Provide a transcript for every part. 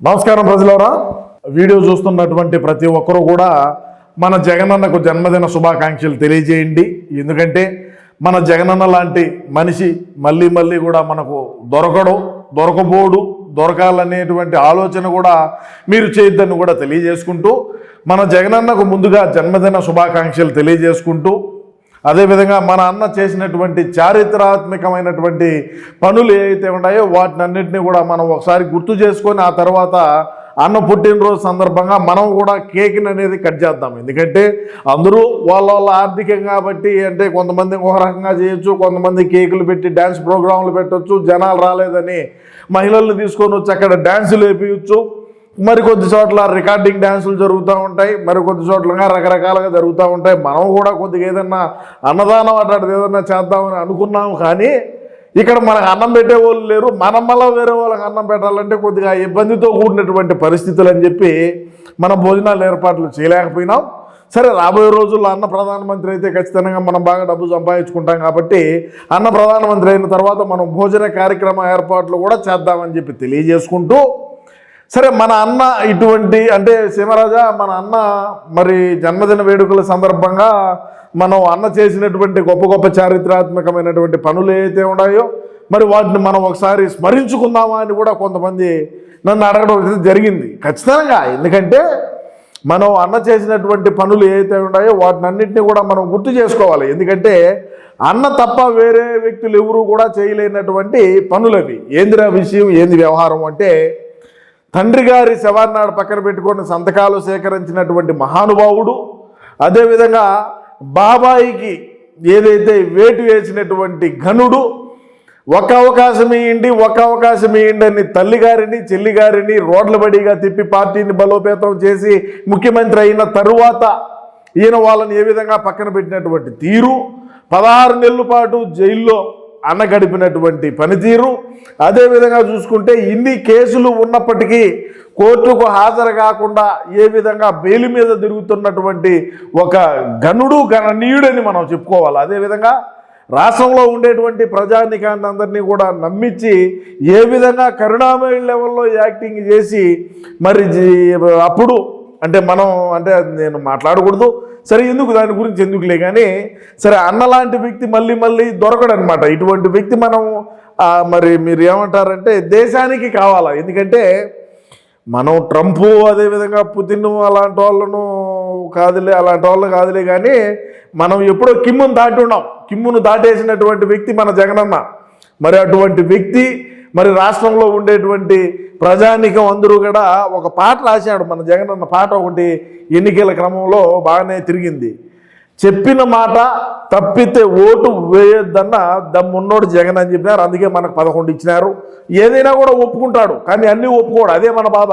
నమస్కారం ప్రజలవరా వీడియో చూస్తున్నటువంటి ప్రతి ఒక్కరూ కూడా మన జగనన్నకు జన్మదిన శుభాకాంక్షలు తెలియజేయండి. ఎందుకంటే మన జగనన్న లాంటి మనిషి మళ్ళీ మళ్ళీ కూడా మనకు దొరకడు దొరకబోడు దొరకాలనేటువంటి ఆలోచన కూడా మీరు చేయొద్దని కూడా తెలియజేసుకుంటూ మన జగనన్నకు ముందుగా జన్మదిన శుభాకాంక్షలు తెలియజేసుకుంటూ అదేవిధంగా మన అన్న చేసినటువంటి చారిత్రాత్మకమైనటువంటి పనులు ఏవైతే ఉన్నాయో వాటిని అన్నింటినీ కూడా మనం ఒకసారి గుర్తు చేసుకొని ఆ తర్వాత అన్న పుట్టినరోజు సందర్భంగా మనం కూడా కేక్ని అనేది కట్ చేద్దాం. ఎందుకంటే అందరూ వాళ్ళ వాళ్ళ ఆర్థికంగా బట్టి అంటే కొంతమంది ఒక రకంగా చేయొచ్చు కొంతమంది కేకులు పెట్టి డ్యాన్స్ ప్రోగ్రాంలు పెట్టొచ్చు జనాలు రాలేదని మహిళలను తీసుకొని వచ్చి అక్కడ డ్యాన్సులు వేపించచ్చు మరికొద్ది చోట్ల రికార్డింగ్ డ్యాన్సులు జరుగుతూ ఉంటాయి మరి కొద్ది రకరకాలుగా జరుగుతూ ఉంటాయి. మనం కూడా కొద్దిగా ఏదన్నా అన్నదానం అట్లాంటిది ఏదన్నా చేద్దామని అనుకున్నాం కానీ ఇక్కడ మనకు అన్నం పెట్టే వాళ్ళు లేరు మనం మళ్ళీ వేరే వాళ్ళకి అన్నం పెట్టాలంటే కొద్దిగా ఇబ్బందితో కూడినటువంటి పరిస్థితులు అని చెప్పి మన భోజనాలు ఏర్పాట్లు చేయలేకపోయినాం. సరే రాబోయే రోజుల్లో అన్న ప్రధానమంత్రి అయితే ఖచ్చితంగా మనం బాగా డబ్బు సంపాదించుకుంటాం కాబట్టి అన్న ప్రధానమంత్రి అయిన తర్వాత మనం భోజన కార్యక్రమ ఏర్పాట్లు కూడా చేద్దామని చెప్పి తెలియజేసుకుంటూ సరే మన అన్న ఇటువంటి అంటే సీమరాజా మన అన్న మరి జన్మదిన వేడుకల సందర్భంగా మనం అన్న చేసినటువంటి గొప్ప గొప్ప చారిత్రాత్మకమైనటువంటి పనులు ఏవైతే ఉన్నాయో మరి వాటిని మనం ఒకసారి స్మరించుకుందామా అని కూడా కొంతమంది నన్ను అడగడం జరిగింది. ఖచ్చితంగా ఎందుకంటే మనం అన్న చేసినటువంటి పనులు ఏవైతే ఉన్నాయో వాటిని అన్నింటినీ కూడా మనం గుర్తు చేసుకోవాలి. ఎందుకంటే అన్న తప్ప వేరే వ్యక్తులు ఎవరు కూడా చేయలేనటువంటి పనులు అవి ఏందిరా విషయం? ఏంది వ్యవహారం అంటే తండ్రి గారి శవాన్నాడు పక్కన పెట్టుకొని సంతకాలు సేకరించినటువంటి మహానుభావుడు. అదేవిధంగా బాబాయికి ఏదైతే వేటు వేసినటువంటి ఘనుడు ఒక అవకాశం ఇవ్వండి ఒక అవకాశం ఇవ్వండి అని తల్లిగారిని చెల్లిగారిని రోడ్ల బడిగా తిప్పి పార్టీని బలోపేతం చేసి ముఖ్యమంత్రి అయిన తరువాత ఈయన వాళ్ళని ఏ విధంగా పక్కన పెట్టినటువంటి తీరు? పదహారు నెలల పాటు జైల్లో అన్న గడిపినటువంటి పనితీరు అదేవిధంగా చూసుకుంటే ఇన్ని కేసులు ఉన్నప్పటికీ కోర్టుకు హాజరు కాకుండా ఏ విధంగా బెయిల్ మీద తిరుగుతున్నటువంటి ఒక గనుడు గణనీయుడని మనం చెప్పుకోవాలి. అదేవిధంగా రాష్ట్రంలో ఉండేటువంటి ప్రజానికాన్ని అందరినీ కూడా నమ్మించి ఏ విధంగా కరుణామయ లెవెల్లో యాక్టింగ్ చేసి మరి జీ- అప్పుడు అంటే మనం అంటే నేను మాట్లాడకూడదు. సరే ఎందుకు దాని గురించి ఎందుకులే? కానీ సరే అన్నలాంటి వ్యక్తి మళ్ళీ మళ్ళీ దొరకడనమాట. ఇటువంటి వ్యక్తి మనం మరి మీరు ఏమంటారంటే దేశానికి కావాలా? ఎందుకంటే మనం ట్రంప్ అదేవిధంగా పుతిన్ అలాంటి వాళ్ళను కాదులే అలాంటి వాళ్ళు కాదులే కానీ మనం ఎప్పుడో కిమ్మును దాటి ఉన్నాం. కిమ్మును దాటేసినటువంటి వ్యక్తి మన జగనన్న. మరి అటువంటి వ్యక్తి మరి రాష్ట్రంలో ఉండేటువంటి ప్రజానికం అందరూ కూడా ఒక పాట రాశాడు. మన జగనన్న పాట ఒకటి ఎన్నికల క్రమంలో బాగానే తిరిగింది. చెప్పిన మాట తప్పితే ఓటు వేయొద్దన్న దమ్మున్నోడు జగన్ అని చెప్పినారు. అందుకే మనకు పదకొండు ఇచ్చినారు. ఏదైనా కూడా ఒప్పుకుంటాడు. కానీ అన్నీ ఒప్పుకోడు. అదే మన బాధ.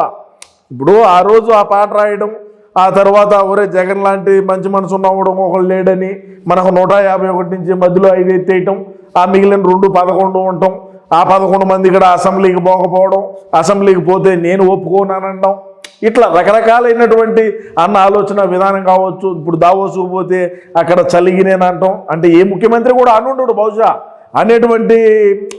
ఇప్పుడు ఆ రోజు ఆ పాట రాయడం ఆ తర్వాత ఒరే జగన్ లాంటి మంచి మనసు ఉన్నవడం ఒకళ్ళు లేడని మనకు నూట యాభై ఒకటి నుంచి మధ్యలో ఐదు ఎత్తేయటం ఆ మిగిలిన రెండు పదకొండు ఉండటం ఆ పదకొండు మంది ఇక్కడ అసెంబ్లీకి పోకపోవడం అసెంబ్లీకి పోతే నేను ఒప్పుకోనానంటాం. ఇట్లా రకరకాలైనటువంటి అన్న ఆలోచన విధానం కావచ్చు. ఇప్పుడు దావోసుకు పోతే అక్కడ చలిగినేనంటాం అంటే ఏ ముఖ్యమంత్రి కూడా అనుండడు బహుశా. అనేటువంటి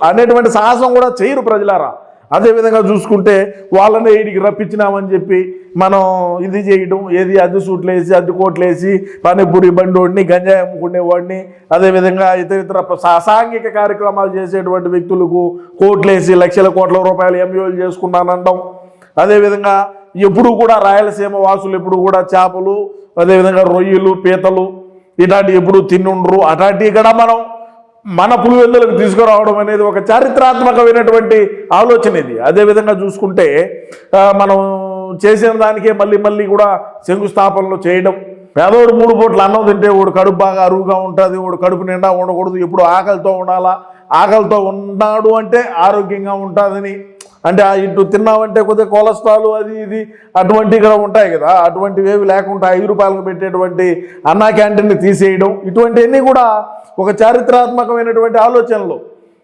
అనేటువంటి సాహసం కూడా చేయరు ప్రజలారా. అదేవిధంగా చూసుకుంటే వాళ్ళనే వీడికి రప్పించినామని చెప్పి మనం ఇది చేయడం ఏది అద్దె సూట్లు వేసి అద్దె కోట్లు వేసి పానీపూరి బండోడిని గంజాయి అమ్ముకునేవాడిని అదేవిధంగా ఇతర ఇతర సాంఘిక కార్యక్రమాలు చేసేటువంటి వ్యక్తులకు కోట్లేసి లక్షల కోట్ల రూపాయలు ఎంఈఓలు చేసుకున్నానంటాం. అదేవిధంగా ఎప్పుడు కూడా రాయలసీమ వాసులు ఎప్పుడు కూడా చేపలు అదేవిధంగా రొయ్యలు పీతలు ఇలాంటివి ఎప్పుడు తిన్నుండ్రు అటాంటివి కూడా మనం మన పులివెందులకు తీసుకురావడం అనేది ఒక చారిత్రాత్మకమైనటువంటి ఆలోచన ఇది. అదేవిధంగా చూసుకుంటే మనం చేసిన దానికే మళ్ళీ మళ్ళీ కూడా శంకుస్థాపనలు చేయడం పేదోడు మూడు పూట్ల అన్నం తింటే వాడు కడుపు బాగా అరువుగా ఉంటుంది వాడు కడుపు నిండా ఉండకూడదు ఎప్పుడు ఆకలితో ఉండాలా ఆకలితో ఉన్నాడు అంటే ఆరోగ్యంగా ఉంటుందని అంటే ఆ ఇటు తిన్నామంటే కొద్దిగా కొలెస్ట్రాల్ అది ఇది అటువంటివి కూడా ఉంటాయి కదా. అటువంటివి ఏవి లేకుండా ఐదు రూపాయలకు పెట్టేటువంటి అన్నా క్యాంటీన్ని తీసేయడం ఇటువంటివన్నీ కూడా ఒక చారిత్రాత్మకమైనటువంటి ఆలోచనలు.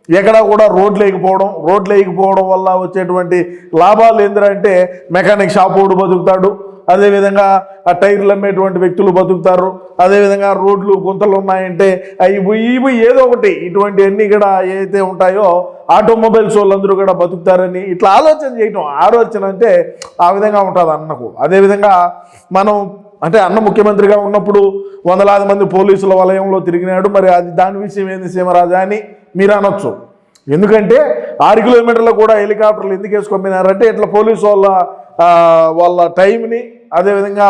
ఎక్కడా కూడా రోడ్లు వేయకపోవడం రోడ్లు వేయకపోవడం వల్ల వచ్చేటువంటి లాభాలు ఏంటంటే మెకానిక్ షాప్ బతుకుతాడు అదేవిధంగా ఆ టైర్లు అమ్మేటువంటి వ్యక్తులు బతుకుతారు అదేవిధంగా రోడ్లు గుంతలు ఉన్నాయంటే అవి పోయి ఏదో ఒకటి. ఇటువంటివన్నీ కూడా ఏదైతే ఉంటాయో ఆటోమొబైల్స్ వాళ్ళందరూ కూడా బతుకుతారని ఇట్లా ఆలోచన చేయటం. ఆలోచన అంటే ఆ విధంగా ఉంటుంది అన్నకు. అదేవిధంగా మనం అంటే అన్న ముఖ్యమంత్రిగా ఉన్నప్పుడు వందలాది మంది పోలీసుల వలయంలో తిరిగినాడు. మరి అది దాని విషయం ఏంది సీమరాజా అని మీరు అనొచ్చు. ఎందుకంటే ఆరు కిలోమీటర్లు కూడా హెలికాప్టర్లు ఎందుకు వేసుకొమ్మినారంటే ఇట్లా పోలీసు వాళ్ళ వాళ్ళ టైంని అదేవిధంగా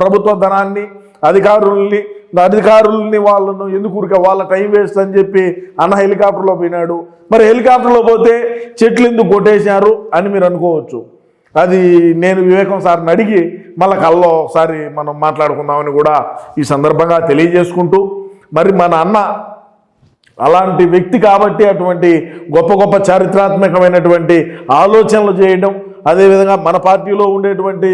ప్రభుత్వ ధనాన్ని అధికారుల్ని అధికారుల్ని వాళ్ళను ఎందుకు ఊరిక వాళ్ళ టైం వేస్ట్ అని చెప్పి అన్న హెలికాప్టర్లో పోయినాడు. మరి హెలికాప్టర్లో పోతే చెట్లు ఎందుకు కొట్టేశారు అని మీరు అనుకోవచ్చు. అది నేను వివేకం సార్ని అడిగి మళ్ళీ కల్లో ఒకసారి మనం మాట్లాడుకుందామని కూడా ఈ సందర్భంగా తెలియజేసుకుంటూ మరి మన అన్న అలాంటి వ్యక్తి కాబట్టి అటువంటి గొప్ప గొప్ప చారిత్రాత్మకమైనటువంటి ఆలోచనలు చేయడం అదేవిధంగా మన పార్టీలో ఉండేటువంటి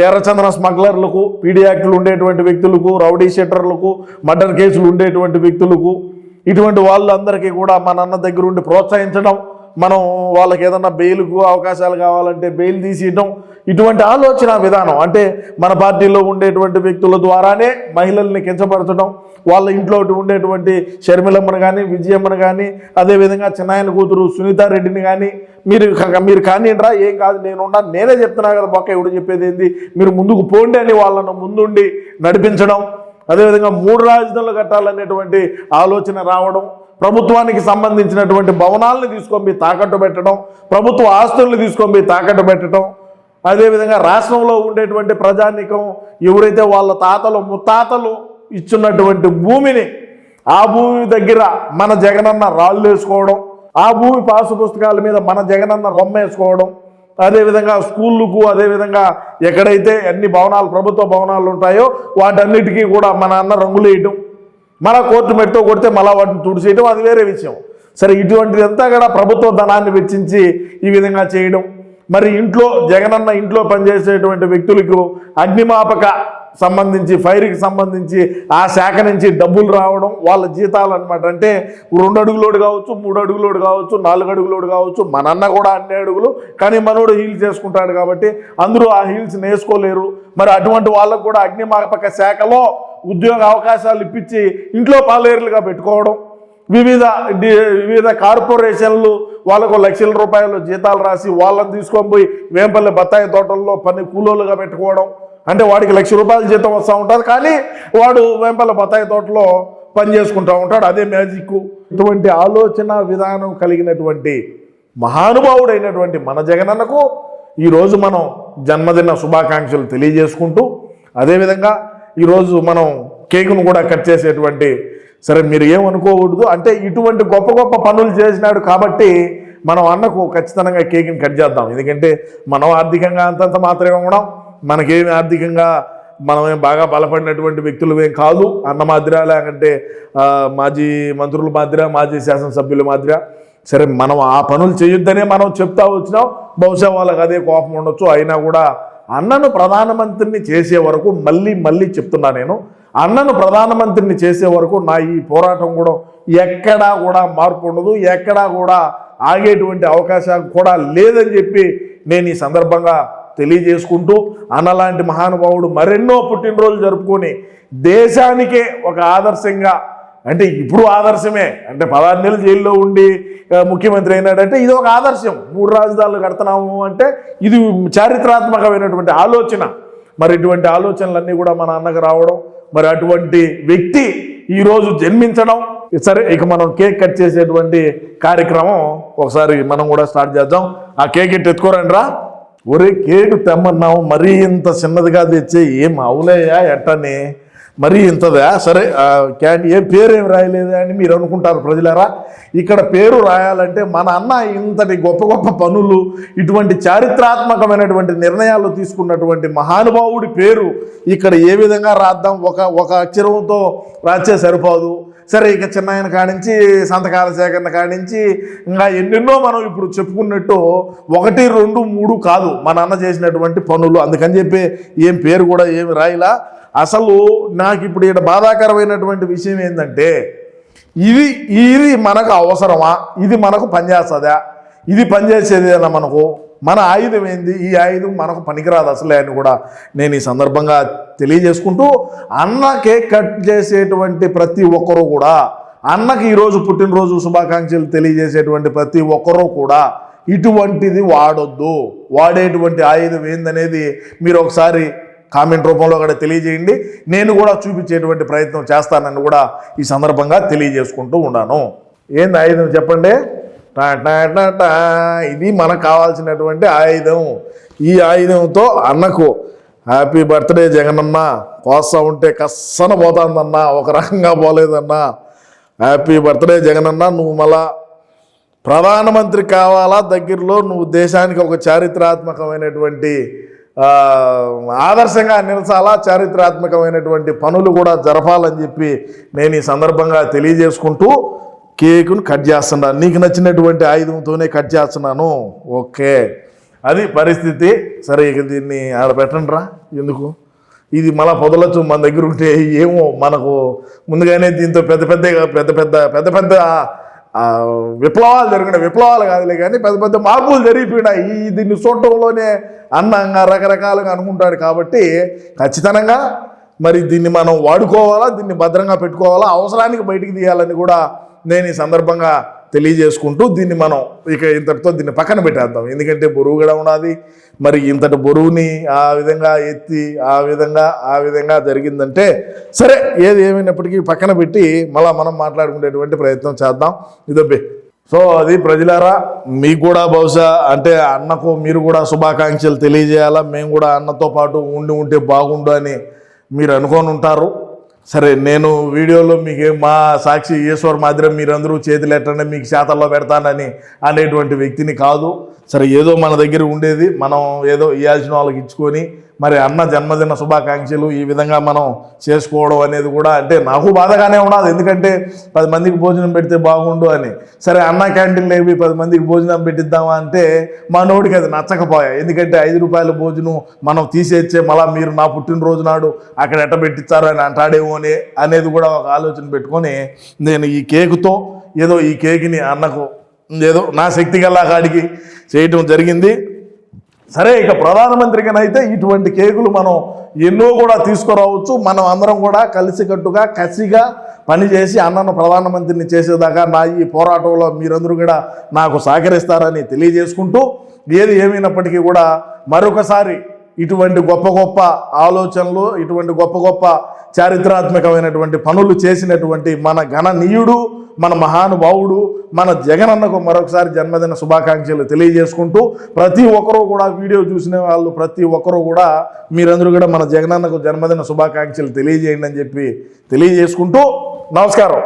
ఎర్రచందన స్మగ్లర్లకు పీడీ యాక్టులు ఉండేటువంటి వ్యక్తులకు రౌడీ షెటర్లకు మర్డర్ కేసులు ఉండేటువంటి వ్యక్తులకు ఇటువంటి వాళ్ళందరికీ కూడా మన అన్న దగ్గర ఉండి ప్రోత్సహించడం మనం వాళ్ళకి ఏదన్నా బెయిల్కు అవకాశాలు కావాలంటే బెయిల్ తీసేయడం ఇటువంటి ఆలోచన విధానం అంటే మన పార్టీలో ఉండేటువంటి వ్యక్తుల ద్వారానే మహిళల్ని కించపరచడం వాళ్ళ ఇంట్లో ఉండేటువంటి షర్మిలమ్మను కానీ విజయమ్మను కానీ అదేవిధంగా చిన్నాయన కూతురు సునీతారెడ్డిని కానీ మీరు మీరు కానివ్వరా ఏం కాదు నేను నేనే చెప్తున్నా కదా పక్క ఎవడు చెప్పేది ఏంది? మీరు ముందుకు పోండి అని వాళ్ళను ముందుండి నడిపించడం అదేవిధంగా మూడు రాజధానులు కట్టాలనేటువంటి ఆలోచన రావడం ప్రభుత్వానికి సంబంధించినటువంటి భవనాలను తీసుకొని తాకట్టు పెట్టడం ప్రభుత్వ ఆస్తుల్ని తీసుకొని తాకట్టు పెట్టడం అదేవిధంగా రాష్ట్రంలో ఉండేటువంటి ప్రజానీకం ఎవరైతే వాళ్ళ తాతలు ముత్తాతలు ఇచ్చున్నటువంటి భూమిని ఆ భూమి దగ్గర మన జగనన్న రాళ్ళు వేసుకోవడం ఆ భూమి పాసు పుస్తకాల మీద మన జగనన్న రొమ్మ వేసుకోవడం అదేవిధంగా స్కూళ్ళకు అదేవిధంగా ఎక్కడైతే అన్ని భవనాలు ప్రభుత్వ భవనాలు ఉంటాయో వాటన్నిటికీ కూడా మన అన్న రంగులు వేయటం మన కోర్టు మెట్టుతో కొడితే మళ్ళీ వాటిని తుడిచేయడం అది వేరే విషయం. సరే ఇటువంటిదంతా కూడా ప్రభుత్వ ధనాన్ని వెచ్చించి ఈ విధంగా చేయడం మరి ఇంట్లో జగనన్న ఇంట్లో పనిచేసేటువంటి వ్యక్తులకు అగ్నిమాపక సంబంధించి ఫైర్కి సంబంధించి ఆ శాఖ నుంచి డబ్బులు రావడం వాళ్ళ జీతాలు అనమాట అంటే రెండు అడుగులోడు కావచ్చు మూడు అడుగులోడు కావచ్చు నాలుగు అడుగులోడు కావచ్చు మనన్న కూడా అన్ని అడుగులు కానీ మనోడు హీల్స్ చేసుకుంటాడు కాబట్టి అందరూ ఆ హీల్స్ నేసుకోలేరు మరి అటువంటి వాళ్ళకు కూడా అగ్నిమాపక శాఖలో ఉద్యోగ అవకాశాలు ఇప్పించి ఇంట్లో పాలేరులుగా పెట్టుకోవడం వివిధ వివిధ కార్పొరేషన్లు వాళ్ళకు లక్షల రూపాయలు జీతాలు రాసి వాళ్ళని తీసుకొని పోయి వేంపల్లి బత్తాయి తోటల్లో పని కూలోలుగా పెట్టుకోవడం. అంటే వాడికి లక్ష రూపాయల జీతం వస్తూ ఉంటుంది కానీ వాడు వేంపల్లి బత్తాయి తోటలో పని చేసుకుంటూ ఉంటాడు. అదే మ్యాజిక్ ఇటువంటి ఆలోచన విధానం కలిగినటువంటి మహానుభావుడైనటువంటి మన జగనన్నకు ఈరోజు మనం జన్మదిన శుభాకాంక్షలు తెలియజేసుకుంటూ అదేవిధంగా ఈరోజు మనం కేకును కూడా కట్ చేసేటువంటి సరే మీరు ఏమనుకోకూడదు. అంటే ఇటువంటి గొప్ప గొప్ప పనులు చేసినాడు కాబట్టి మనం అన్నకు ఖచ్చితంగా కేక్ని కట్ చేద్దాం. ఎందుకంటే మనం ఆర్థికంగా అంతంత మాత్రమే ఉండడం మనకేమి ఆర్థికంగా మనమేం బాగా బలపడినటువంటి వ్యక్తులు ఏం కాదు. అన్న మాదిరా లేకంటే మాజీ మంత్రుల మాదిరా మాజీ శాసనసభ్యుల మాదిరా. సరే మనం ఆ పనులు చేయొద్దనే మనం చెప్తా వచ్చినాం. బహుశా వాళ్ళకి అదే కోపం ఉండొచ్చు. అయినా కూడా అన్నను ప్రధానమంత్రిని చేసే వరకు మళ్ళీ మళ్ళీ చెప్తున్నా నేను. అన్నను ప్రధానమంత్రిని చేసే వరకు నా ఈ పోరాటం కూడా ఎక్కడా కూడా మార్పు ఉండదు ఎక్కడా కూడా ఆగేటువంటి అవకాశం కూడా లేదని చెప్పి నేను ఈ సందర్భంగా తెలియజేసుకుంటూ అన్నలాంటి మహానుభావుడు మరెన్నో పుట్టినరోజులు జరుపుకొని దేశానికే ఒక ఆదర్శంగా అంటే ఇప్పుడు ఆదర్శమే అంటే పదహారు నెలలు జైల్లో ఉండి ముఖ్యమంత్రి అయినాడంటే ఇది ఒక ఆదర్శం. మూడు రాజధానులు కడుతున్నాము అంటే ఇది చారిత్రాత్మకమైనటువంటి ఆలోచన. మరి ఇటువంటి ఆలోచనలన్నీ కూడా మన అన్నకు రావడం మరి అటువంటి వ్యక్తి ఈరోజు జన్మించడం. సరే ఇక మనం కేక్ కట్ చేసేటువంటి కార్యక్రమం ఒకసారి మనం కూడా స్టార్ట్ చేద్దాం. ఆ కేక్ ఎట్టు ఎత్తుకోరండి రా. ఒరే కేక్ తెమ్మన్నావు మరీ ఇంత చిన్నదిగా తెచ్చే ఏం అవులేయా ఎట్టని? మరీ ఇంతదా? సరే ఆ, ఏ పేరు ఏం రాయలేదా అని మీరు అనుకుంటారు ప్రజలారా? ఇక్కడ పేరు రాయాలంటే మన అన్న ఇంతటి గొప్ప గొప్ప పనులు ఇటువంటి చారిత్రాత్మకమైనటువంటి నిర్ణయాలు తీసుకున్నటువంటి మహానుభావుడి పేరు ఇక్కడ ఏ విధంగా రాద్దాం? ఒక ఒక అక్షరంతో రాస్తే సరిపోదు. సరే ఇక చిన్నాయన కానించి సంతకాల సేకరణ కానించి ఇంకా ఎన్నెన్నో మనం ఇప్పుడు చెప్పుకున్నట్టు ఒకటి రెండు మూడు కాదు. మన అన్న చేసినటువంటి పనులు. అందుకని చెప్పి ఏం పేరు కూడా ఏమి రాయిలా? అసలు నాకు ఇప్పుడు ఇక్కడ బాధాకరమైనటువంటి విషయం ఏంటంటే ఇది ఇది మనకు అవసరమా? ఇది మనకు పనిచేస్తుందా? ఇది పనిచేసేదేనా మనకు? మన ఆయుధం ఏంది? ఈ ఆయుధం మనకు పనికిరాదు అసలే అని కూడా నేను ఈ సందర్భంగా తెలియజేసుకుంటూ అన్న కేక్ కట్ చేసేటువంటి ప్రతి ఒక్కరూ కూడా అన్నకి ఈరోజు పుట్టినరోజు శుభాకాంక్షలు తెలియజేసేటువంటి ప్రతి ఒక్కరూ కూడా ఇటువంటిది వాడొద్దు. వాడేటువంటి ఆయుధం ఏందనేది మీరు ఒకసారి కామెంట్ రూపంలో కూడా తెలియజేయండి. నేను కూడా చూపించేటువంటి ప్రయత్నం చేస్తానని కూడా ఈ సందర్భంగా తెలియజేసుకుంటూ ఉన్నాను. ఏంది ఆయుధం చెప్పండి? ఇది మనకు కావాల్సినటువంటి ఆయుధం. ఈ ఆయుధంతో అన్నకు హ్యాపీ బర్త్డే జగనన్న. కోస్తా ఉంటే కస్సన పోతాందన్నా. ఒక రకంగా పోలేదన్నా. హ్యాపీ బర్త్డే జగనన్న నువ్వు మళ్ళా ప్రధానమంత్రి కావాలా? దగ్గరలో నువ్వు దేశానికి ఒక చారిత్రాత్మకమైనటువంటి ఆదర్శంగా నిలచాలా చారిత్రాత్మకమైనటువంటి పనులు కూడా జరపాలని చెప్పి నేను ఈ సందర్భంగా తెలియజేసుకుంటూ కేకును కట్ చేస్తున్నాను. నీకు నచ్చినటువంటి ఆయుధంతోనే కట్ చేస్తున్నాను. ఓకే. అది పరిస్థితి. సరే ఇక దీన్ని ఆడ పెట్టండి రా ఎందుకు? ఇది మళ్ళా పొదలొచ్చు మన దగ్గర ఉంటే ఏమో మనకు ముందుగానే దీంతో పెద్ద పెద్ద పెద్ద పెద్ద పెద్ద పెద్ద విప్లవాలు జరిగినాయి విప్లవాలు కాదులే కానీ పెద్ద పెద్ద మార్పులు జరిగిపోయినాయి. ఈ దీన్ని చూడటంలోనే అన్నంగా రకరకాలుగా అనుకుంటాడు కాబట్టి ఖచ్చితంగా మరి దీన్ని మనం వాడుకోవాలా దీన్ని భద్రంగా పెట్టుకోవాలా అవసరానికి బయటికి తీయాలని కూడా నేను ఈ సందర్భంగా తెలియజేసుకుంటూ దీన్ని మనం ఇక ఇంతటితో దీన్ని పక్కన పెట్టేద్దాం. ఎందుకంటే బరువు కూడా ఉన్నది. మరి ఇంతటి బరువుని ఆ విధంగా ఎత్తి ఆ విధంగా ఆ విధంగా జరిగిందంటే సరే ఏది ఏమైనప్పటికీ పక్కన పెట్టి మళ్ళీ మనం మాట్లాడుకునేటువంటి ప్రయత్నం చేద్దాం. ఇదబ్బే సో అది ప్రజలారా మీకు కూడా బహుశా అంటే అన్నకు మీరు కూడా శుభాకాంక్షలు తెలియజేయాలా? మేము కూడా అన్నతో పాటు ఉండి ఉంటే బాగుండు అని మీరు అనుకొని ఉంటారు. సరే నేను వీడియోలో మీకు మా సాక్షి ఈశ్వర్ మాదిరం మీరందరూ చేతులు ఎట్టండి మీకు శాతల్లో పెడతానని అనేటువంటి వ్యక్తిని కాదు. సరే ఏదో మన దగ్గర ఉండేది మనం ఏదో ఇవ్వాల్సిన వాళ్ళకి ఇచ్చుకొని మరి అన్న జన్మదిన శుభాకాంక్షలు ఈ విధంగా మనం చేసుకోవడం అనేది కూడా అంటే నాకు బాధగానే ఉండదు ఎందుకంటే పది మందికి భోజనం పెడితే బాగుండు అని. సరే అన్న క్యాంటీన్ లేవి పది మందికి భోజనం పెట్టిద్దామా అంటే మా నోడికి అది నచ్చకపోయా. ఎందుకంటే ఐదు రూపాయల భోజనం మనం తీసేచ్చే మళ్ళా మీరు నా పుట్టినరోజు నాడు అక్కడ ఎట్ట పెట్టించారు అని అంటాడేమో అని అనేది కూడా ఒక ఆలోచన పెట్టుకొని నేను ఈ కేకుతో ఏదో ఈ కేక్ని అన్నకు ఏదో నా శక్తి గల్లా కాడికి చేయటం జరిగింది. సరే ఇక ప్రధానమంత్రిగానైతే ఇటువంటి కేకులు మనం ఎన్నో కూడా తీసుకురావచ్చు. మనం అందరం కూడా కలిసికట్టుగా కసిగా పనిచేసి అన్నను ప్రధానమంత్రిని చేసేదాకా నా ఈ పోరాటంలో మీరందరూ కూడా నాకు సహకరిస్తారని తెలియజేసుకుంటూ ఏది ఏమైనప్పటికీ కూడా మరొకసారి ఇటువంటి గొప్ప గొప్ప ఆలోచనలు ఇటువంటి గొప్ప గొప్ప చారిత్రాత్మకమైనటువంటి పనులు చేసినటువంటి మన గణనీయుడు మన మహానుభావుడు మన జగనన్నకు మరొకసారి జన్మదిన శుభాకాంక్షలు తెలియజేసుకుంటూ ప్రతి ఒక్కరూ కూడా వీడియో చూసిన వాళ్ళు ప్రతి ఒక్కరూ కూడా మీరందరూ కూడా మన జగనన్నకు జన్మదిన శుభాకాంక్షలు తెలియజేయండి అని చెప్పి తెలియజేసుకుంటూ నమస్కారం.